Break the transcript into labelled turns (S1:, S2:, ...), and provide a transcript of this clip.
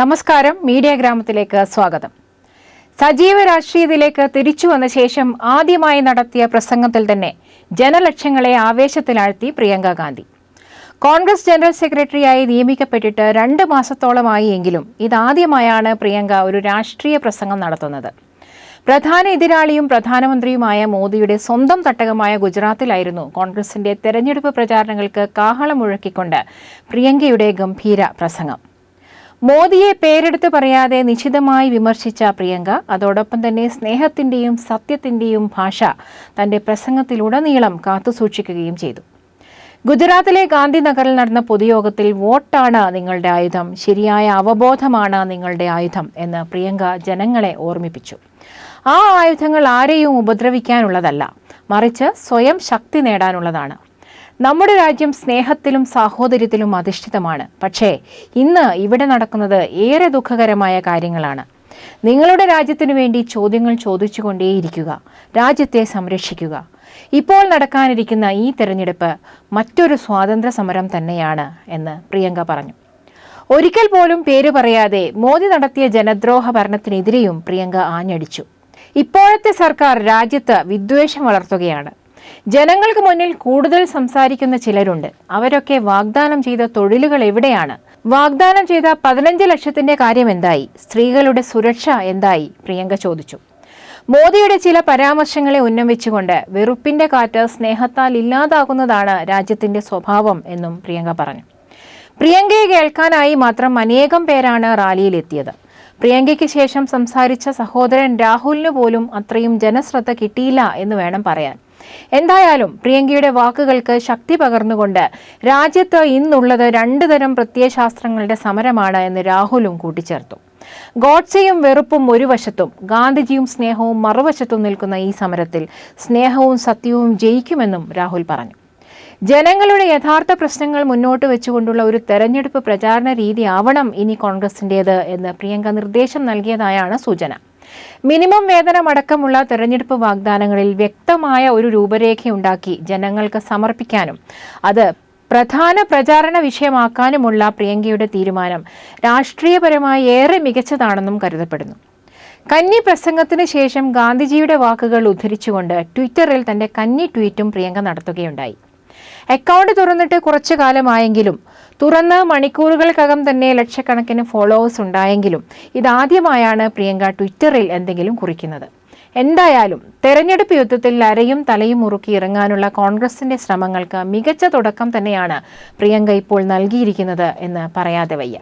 S1: നമസ്കാരം. മീഡിയ ഗ്രാമത്തിലേക്ക് സ്വാഗതം. സജീവ രാഷ്ട്രീയത്തിലേക്ക് തിരിച്ചു വന്ന ശേഷം ആദ്യമായി നടത്തിയ പ്രസംഗത്തിൽ തന്നെ ജനലക്ഷങ്ങളെ ആവേശത്തിലാഴ്ത്തി പ്രിയങ്ക ഗാന്ധി. കോൺഗ്രസ് ജനറൽ സെക്രട്ടറിയായി നിയമിക്കപ്പെട്ടിട്ട് രണ്ട് മാസത്തോളമായി എങ്കിലും ഇതാദ്യമായാണ് പ്രിയങ്ക ഒരു രാഷ്ട്രീയ പ്രസംഗം നടത്തുന്നത്. പ്രധാന എതിരാളിയും പ്രധാനമന്ത്രിയുമായ മോദിയുടെ സ്വന്തം തട്ടകമായ ഗുജറാത്തിലായിരുന്നു കോൺഗ്രസിന്റെ തെരഞ്ഞെടുപ്പ് പ്രചാരണങ്ങൾക്ക് കാഹളം മുഴക്കിക്കൊണ്ട് പ്രിയങ്കയുടെ ഗംഭീര പ്രസംഗം. മോദിയെ പേരെടുത്ത് പറയാതെ നിശിതമായി വിമർശിച്ച പ്രിയങ്ക അതോടൊപ്പം തന്നെ സ്നേഹത്തിന്റെയും സത്യത്തിന്റെയും ഭാഷ തന്റെ പ്രസംഗത്തിലുടനീളം കാത്തുസൂക്ഷിക്കുകയും ചെയ്തു. ഗുജറാത്തിലെ ഗാന്ധിനഗറിൽ നടന്ന പൊതുയോഗത്തിൽ വോട്ടാണ് നിങ്ങളുടെ ആയുധം ശരിയായ അവബോധമാണ് നിങ്ങളുടെ ആയുധം എന്ന് പ്രിയങ്ക ജനങ്ങളെ ഓർമ്മിപ്പിച്ചു. ആ ആയുധങ്ങൾ ആരെയും ഉപദ്രവിക്കാനുള്ളതല്ല മറിച്ച് സ്വയം ശക്തി നേടാനുള്ളതാണ്. നമ്മുടെ രാജ്യം സ്നേഹത്തിലും സാഹോദര്യത്തിലും അധിഷ്ഠിതമാണ്. പക്ഷേ ഇന്ന് ഇവിടെ നടക്കുന്നത് ഏറെ ദുഃഖകരമായ കാര്യങ്ങളാണ്. നിങ്ങളുടെ രാജ്യത്തിനു വേണ്ടി ചോദ്യങ്ങൾ ചോദിച്ചുകൊണ്ടേയിരിക്കുക. രാജ്യത്തെ സംരക്ഷിക്കുക. ഇപ്പോൾ നടക്കാനിരിക്കുന്ന ഈ തെരഞ്ഞെടുപ്പ് മറ്റൊരു സ്വാതന്ത്ര്യ സമരം തന്നെയാണ് എന്ന് പ്രിയങ്ക പറഞ്ഞു. ഒരിക്കൽ പോലും പേര് പറയാതെ മോദി നടത്തിയ ജനദ്രോഹ ഭരണത്തിനെതിരെയും പ്രിയങ്ക ആഞ്ഞടിച്ചു. ഇപ്പോഴത്തെ സർക്കാർ രാജ്യത്ത് വിദ്വേഷം വളർത്തുകയാണ്. ജനങ്ങൾക്ക് മുന്നിൽ കൂടുതൽ സംസാരിക്കുന്ന ചിലരുണ്ട്. അവരൊക്കെ വാഗ്ദാനം ചെയ്ത തൊഴിലുകൾ എവിടെയാണ്? വാഗ്ദാനം ചെയ്ത പതിനഞ്ച് ലക്ഷത്തിന്റെ കാര്യം എന്തായി? സ്ത്രീകളുടെ സുരക്ഷ എന്തായി? പ്രിയങ്ക ചോദിച്ചു. മോദിയുടെ ചില പരാമർശങ്ങളെ ഉന്നമിച്ചുകൊണ്ട് വെറുപ്പിന്റെ കാറ്റ് സ്നേഹത്താൽ ഇല്ലാതാകുന്നതാണ് രാജ്യത്തിന്റെ സ്വഭാവം എന്നും പ്രിയങ്ക പറഞ്ഞു. പ്രിയങ്കയെ കേൾക്കാനായി മാത്രം അനേകം പേരാണ് റാലിയിലെത്തിയത്. പ്രിയങ്കയ്ക്ക് ശേഷം സംസാരിച്ച സഹോദരൻ രാഹുലിന് പോലും അത്രയും ജനശ്രദ്ധ കിട്ടിയില്ല എന്ന് വേണം പറയാൻ. എന്തായാലും പ്രിയങ്കയുടെ വാക്കുകൾക്ക് ശക്തി പകർന്നുകൊണ്ട് രാജ്യത്ത് ഇന്നുള്ളത് രണ്ടു തരം പ്രത്യയശാസ്ത്രങ്ങളുടെ സമരമാണ് എന്ന് രാഹുലും കൂട്ടിച്ചേർത്തു. ഗോഡ്സെയും വെറുപ്പും ഒരു വശത്തും ഗാന്ധിജിയും സ്നേഹവും മറുവശത്തും നിൽക്കുന്ന ഈ സമരത്തിൽ സ്നേഹവും സത്യവും ജയിക്കുമെന്നും രാഹുൽ പറഞ്ഞു. ജനങ്ങളുടെ യഥാർത്ഥ പ്രശ്നങ്ങൾ മുന്നോട്ട് വെച്ചുകൊണ്ടുള്ള ഒരു തെരഞ്ഞെടുപ്പ് പ്രചാരണ രീതി ആവണം ഇനി കോൺഗ്രസിന്റേത് എന്ന് പ്രിയങ്ക നിർദ്ദേശം നൽകിയതായാണ് സൂചന. മിനിമം വേതനമടക്കമുള്ള തെരഞ്ഞെടുപ്പ് വാഗ്ദാനങ്ങളിൽ വ്യക്തമായ ഒരു രൂപരേഖയുണ്ടാക്കി ജനങ്ങൾക്ക് സമർപ്പിക്കാനും അത് പ്രധാന പ്രചാരണ വിഷയമാക്കാനുമുള്ള പ്രിയങ്കയുടെ തീരുമാനം രാഷ്ട്രീയപരമായി ഏറെ മികച്ചതാണെന്നും കരുതപ്പെടുന്നു. കന്നി പ്രസംഗത്തിന് ശേഷം ഗാന്ധിജിയുടെ വാക്കുകൾ ഉദ്ധരിച്ചുകൊണ്ട് ട്വിറ്ററിൽ തന്റെ കന്നി ട്വീറ്റും പ്രിയങ്ക നടത്തുകയുണ്ടായി. അക്കൗണ്ട് തുറന്നിട്ട് കുറച്ച് കാലമായെങ്കിലും തുറന്ന് മണിക്കൂറുകൾക്കകം തന്നെ ലക്ഷക്കണക്കിന് ഫോളോവേഴ്സ് ഉണ്ടായെങ്കിലും ഇതാദ്യമായാണ് പ്രിയങ്ക ട്വിറ്ററിൽ എന്തെങ്കിലും കുറിക്കുന്നത്. എന്തായാലും തെരഞ്ഞെടുപ്പ് യുദ്ധത്തിൽ അരയും തലയും മുറുക്കി ഇറങ്ങാനുള്ള കോൺഗ്രസിന്റെ ശ്രമങ്ങൾക്ക് മികച്ച തുടക്കം തന്നെയാണ് പ്രിയങ്ക ഇപ്പോൾ നൽകിയിരിക്കുന്നത് എന്ന് പറയാതെ വയ്യ.